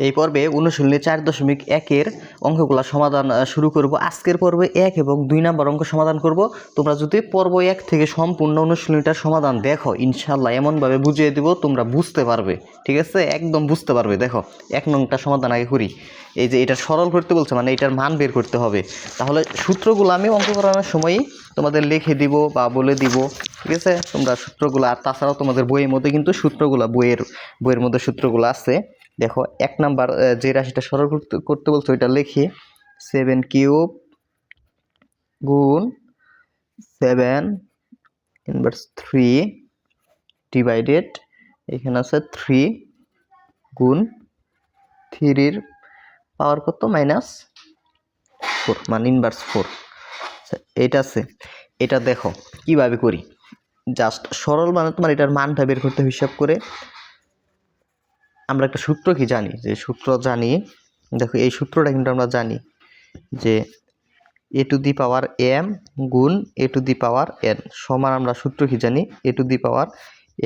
এই পর্বে অনুশীলনী চার দশমিক একের অঙ্কগুলো সমাধান শুরু করব। আজকের পর্বে এক এবং দুই নাম্বার অঙ্ক সমাধান করব। তোমরা যদি পর্ব এক থেকে সম্পূর্ণ অনুশীলনীটার সমাধান দেখো ইনশাল্লাহ এমনভাবে বুঝিয়ে দিব, তোমরা বুঝতে পারবে। ঠিক আছে? একদম বুঝতে পারবে, দেখো। এক নংটা সমাধান আগে করি। এই যে এটা সরল করতে বলছে মানে এটার মান বের করতে হবে। তাহলে সূত্রগুলো আমি অঙ্ক করানোর সময়ই তোমাদের লিখে দিব বা বলে দিব। ঠিক আছে? তোমরা সূত্রগুলো, আর তাছাড়াও তোমাদের বইয়ের মধ্যে কিন্তু সূত্রগুলো, বইয়ের বইয়ের মধ্যে সূত্রগুলো আছে। দেখো, এক নাম্বার যে রাশিটা সরল করতে করতে বলছো ওইটা লিখি সেভেন কিউব গুণ সেভেন ইনভার্স থ্রি ডিভাইডেড এখানে আছে থ্রি গুণ থ্রির পাওয়ার কত? মাইনাস ফোর মানে ইনভার্স ফোর এটা আছে। এটা দেখো, কীভাবে করি? জাস্ট সরল মানে তোমার এটার মানটা বের করতে হিসাব করে। আমরা একটা সূত্র কি জানি? যে সূত্র জানি, দেখো এই সূত্রটা কিন্তু আমরা জানি যে এ টু দি পাওয়ার এম গুণ এ টু দি পাওয়ার এন সমান আমরা সূত্র কি জানি? A to the power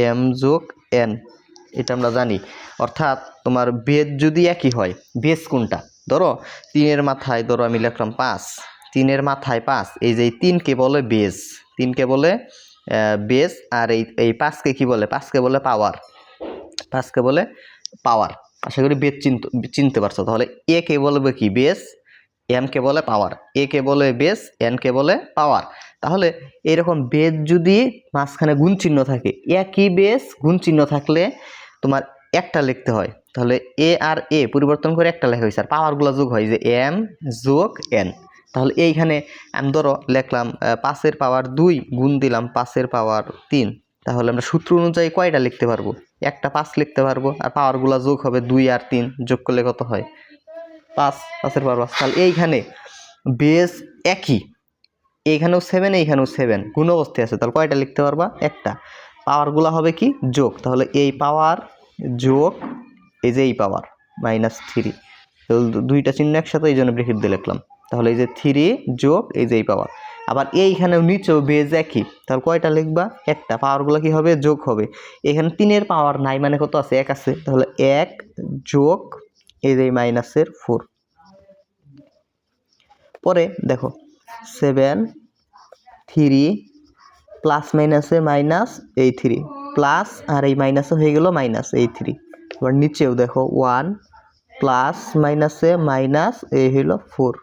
m যোগ এন, এটা আমরা জানি। অর্থাৎ তোমার বেদ যদি একই হয়, বেস কোনটা? ধরো তিনের মাথায় ধরো আমি লিখলাম পাঁচ, তিনের মাথায় পাঁচ, এই যে তিনকে বলে বেস, তিনকে বলে বেস আর এই এই পাঁচকে কি বলে? পাঁচকে বলে পাওয়ার, পাঁচকে বলে পাওয়ার। আশা করি বেদ চিনতে চিনতে পারছ। তাহলে এ কে বলবে কি? বেস এম কে বলে পাওয়ার। এ কে বলে বেস এন কে বলে পাওয়ার। তাহলে এরকম বেদ যদি মাঝখানে গুণ চিহ্ন থাকে, একই বেস গুণ চিহ্ন থাকলে তোমার একটা লিখতে হয়। তাহলে এ আর এ পরিবর্তন করে একটা লেখা হয়েছে। আর পাওয়ারগুলো যোগ হয় যে এম যোগ এন তাহলে এইখানে আমি ধরো লিখলাম পাঁচের পাওয়ার দুই গুণ দিলাম, পাঁচের পাওয়ার তিন। তাহলে আমরা সূত্র অনুযায়ী কয়টা লিখতে পারব? একটা পাঁচ লিখতে পারব, আর পাওয়ারগুলো যোগ হবে দুই আর তিন, যোগ করলে কত হয়? পাঁচ, পাঁচের পাওয়ার পাঁচ। তাহলে এইখানে বেস একই, এইখানেও সেভেন এইখানেও সেভেন গুণ অবস্থায় আছে। তাহলে কয়টা লিখতে পারবা? একটা। পাওয়ারগুলো হবে কি? যোগ। তাহলে এই পাওয়ার যোগ, এই যে এই পাওয়ার মাইনাস থ্রি দুইটা চিহ্ন একসাথে, এই জন্য ব্রেকেট দিয়ে লিখলাম। তাহলে এই যে থ্রি যোগ, এই যে এই পাওয়ার আবার এইখানেও নিচেও বেজ একই। তাহলে কয়টা লিখবা? একটা। পাওয়ারগুলো কি হবে? যোগ হবে। এখানে তিনের পাওয়ার নাই মানে কত আছে? এক আছে। তাহলে এক যোগ এই যে মাইনাসের ফোর পরে দেখো সেভেন থ্রি প্লাস মাইনাসে মাইনাস এই থ্রি প্লাস আর এই মাইনাসে হয়ে গেল মাইনাস এই থ্রি এবার নিচেও দেখো ওয়ান প্লাস মাইনাসে মাইনাস এই হইল ফোর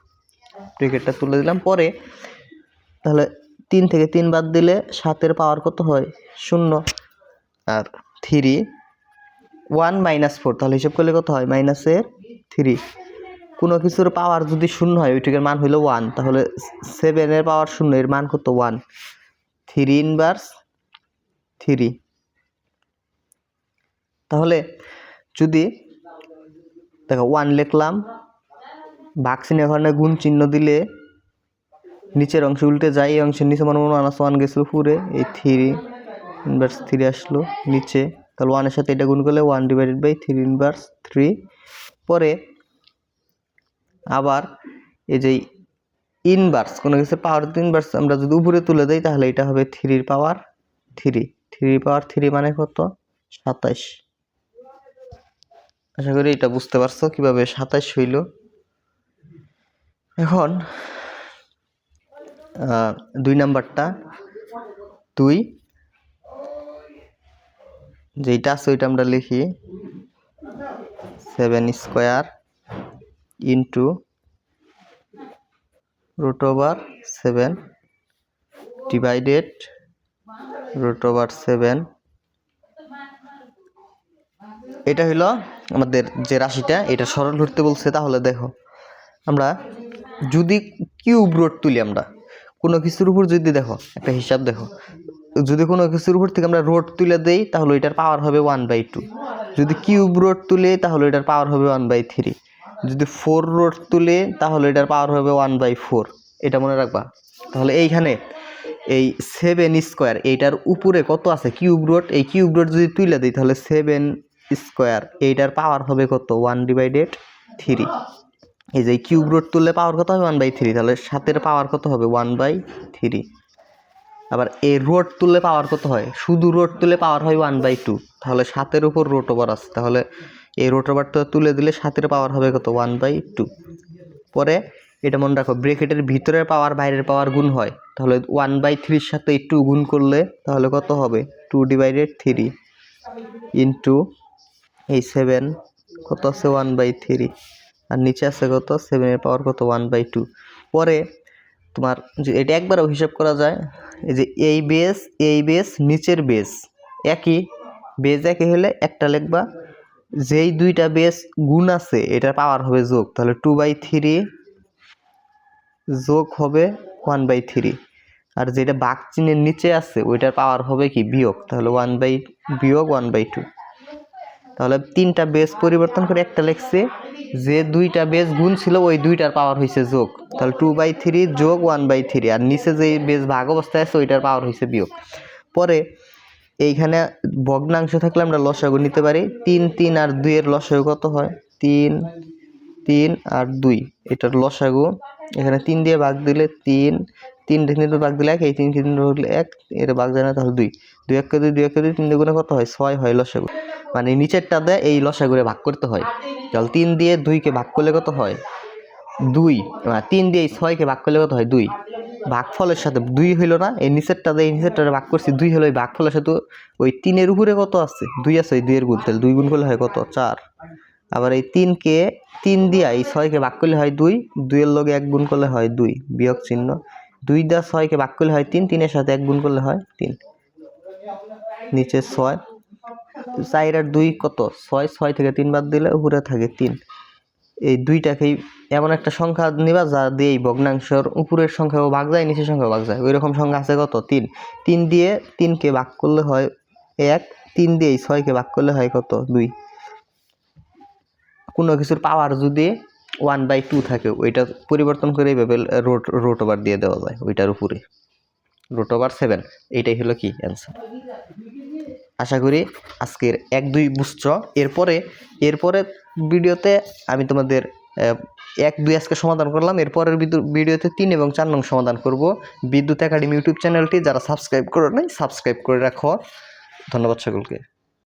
ব্রেকেটটা তুলে দিলাম। পরে তাহলে তিন থেকে তিন বাদ দিলে সাতের পাওয়ার কত হয়? শূন্য। আর থ্রি ওয়ান মাইনাস ফোর তাহলে হিসাব করলে কত হয়? মাইনাসের থ্রি কোনো কিছুর পাওয়ার যদি শূন্য হয় ওইটিকের মান হইল ওয়ান তাহলে সেভেনের পাওয়ার শূন্য, এর মান কত? ওয়ান থ্রি ইনভার্স থ্রি তাহলে যদি দেখো ওয়ান লিখলাম ভাগসিন এখানে গুণ চিহ্ন দিলে নিচের অংশ উল্টে যায়, এই অংশের নিচে মনে মনে মাইনাস ওয়ান গেছিল পুরে এই থ্রি ইনভার্স থ্রি আসলো নিচে। তাহলে ওয়ানের সাথে এটা গুণ করলে one divided by three inverse three পরে আবার এই যে ইনভার্স কোনো কিছুর পাওয়ার ইনভার্স আমরা যদি উপরে তুলে দেই, তাহলে এটা হবে থ্রির power three three power three মানে কত? সাতাইশ। আশা করি এটা বুঝতে পারছ কীভাবে সাতাইশ হইল। এখন দুই নাম্বারটা, দুই, যেইটা আছে ওইটা আমরা লিখি seven square into root over seven divided root over seven এটা হলো আমাদের যে রাশিটা, এটা সরল করতে বলছে, তাহলে দেখো, আমরা যদি কিউব রোড তুলি আমরা কোনো কিছুর উপর যদি দেখো, একটা হিসাব দেখো, যদি কোনো কিছুর উপর থেকে আমরা রোড তুলে দেই, তাহলে এটার পাওয়ার হবে ওয়ান বাই টু যদি কিউব রোড তুলে, তাহলে এটার পাওয়ার হবে ওয়ান বাই থ্রি যদি ফোর রোড তুলে, তাহলে এটার পাওয়ার হবে ওয়ান বাই ফোর এটা মনে রাখবা? তাহলে এইখানে এই সেভেন স্কোয়ার এইটার উপরে কত আছে? কিউব রোড এই কিউব রোড যদি তুলে দিই, তাহলে সেভেন স্কোয়ার এইটার পাওয়ার হবে কত? ওয়ান ডিভাইডেড থ্রি এই যে কিউব রোড তুললে পাওয়ার কত হবে? ওয়ান বাই থ্রি তাহলে সাতের পাওয়ার কত হবে? ওয়ান বাই থ্রি আবার এই রোড তুললে পাওয়ার কত হয়? শুধু রোড তুলে পাওয়ার হয় ওয়ান বাই টু তাহলে সাতের উপর রোট ওভার আছে। তাহলে এই রোট ওভারটা তুলে দিলে সাতের পাওয়ার হবে কত? ওয়ান বাই টু পরে এটা মনে রাখো ব্রেকেটের ভিতরের পাওয়ার বাইরের পাওয়ার গুণ হয়। তাহলে ওয়ান বাই থ্রির সাথে টু গুণ করলে তাহলে কত হবে? টু ডিভাইডেড থ্রি ইন্টু এই সেভেন কত আছে? ওয়ান বাই থ্রি আর নিচে আছে কত? সেভেনের পাওয়ার কত? ওয়ান বাই টু পরে তোমার যে এটা একবারও হিসাব করা যায়, এই যে এই বেস এই বেস নিচের বেস একই। বেস একই হলে একটা লিখবা, যেই দুইটা বেস গুণ আছে, এটার পাওয়ার হবে যোগ। তাহলে টু বাই থ্রি যোগ হবে ওয়ান বাই থ্রি আর যেটা বাঘ চিহ্নের নিচে আছে, ওইটার পাওয়ার হবে কি? বিয়োগ। তাহলে ওয়ান বাই বিয়োগ ওয়ান বাই টু তাহলে তিনটা বেস পরিবর্তন করে একটা লেখছে, যে দুইটা বেস গুণ ছিল ওই দুইটার পাওয়ার হয়েছে যোগ। তাহলে টু বাই থ্রি যোগ ওয়ান বাই থ্রি আর নিচে যে বেস ভাগ অবস্থায় আছে ওইটার পাওয়ার হয়েছে বিয়োগ। পরে এইখানে ভগ্নাংশ থাকলে আমরা লসাগু নিতে পারি, তিন তিন আর দুইয়ের লসাগু কত হয়? তিন তিন আর দুই, এটার লসাগু। এখানে তিন দিয়ে ভাগ দিলে তিন তিন তিনটে ভাগ দিলে এক, এই তিন তিন হলে এক এটা ভাগ যায় না তাহলে দুই। দুই এক দুই দুই এক দুই, তিন দুগুণে কত হয়? ছয় হয় লসাগু। মানে নিচেরটা দেয় এই লসাগুরে ভাগ করতে হয়। তাহলে তিন দিয়ে দুইকে ভাগ করলে কত হয়? দুই। তিন দিয়ে ছয়কে ভাগ করলে কত হয়? দুই। ভাগফলের সাথে দুই হইল না? এই নিচেরটা দিয়ে এই নিচেরটা ভাগ করছি, দুই হলো এই ভাগফলের সাথে ওই তিনের উপরে কত আছে? দুই আছে ওই দুইয়ের গুণ। তাহলে দুই গুণ করলে হয় কত? চার। আবার এই তিনকে, তিন দিয়া এই ছয়কে ভাগ করলে হয় দুই। দুইয়ের লগে এক গুণ করলে হয় দুই। বিয়োগ চিহ্ন। দুই দা ছয়কে ভাগ করলে হয় তিন, তিনের সাথে এক গুণ করলে হয় তিন। নিচে ছয়। চার আর দুই কত? ছয় ছয় থেকে তিন বাদ দিলে উপরে থাকে তিন। এই দুইটাকেই এমন একটা সংখ্যা নিবা যা দিয়ে এই ভগ্নাংশের উপরের সংখ্যাও ভাগ যায়, নিচের সংখ্যাও ভাগ যায়। ওই রকম সংখ্যা আছে কত? তিন। তিন দিয়ে তিনকে ভাগ করলে হয় এক। তিন দিয়ে এই ছয়কে ভাগ করলে হয় কত? দুই। কোনো কিছুর পাওয়ার যদি ওয়ান বাই টু থাকে, ওইটা পরিবর্তন করে এইভাবে রোট রোট ওভার দিয়ে দেওয়া যায়, ওইটার উপরে। রোট ওভার সেভেন এইটাই হলো কি অ্যান্সার আশা করি আজকের এক দুই বুঝছ এরপরে এরপরে ভিডিওতে আমি তোমাদের এক দুই আজকে সমাধান করলাম। এরপরের ভিডিওতে তিন এবং চার নং সমাধান করব। বিদ্যুৎ একাডেমি ইউটিউব চ্যানেলটি যারা সাবস্ক্রাইব করে নাই সাবস্ক্রাইব করে রাখো। ধন্যবাদ সকলকে।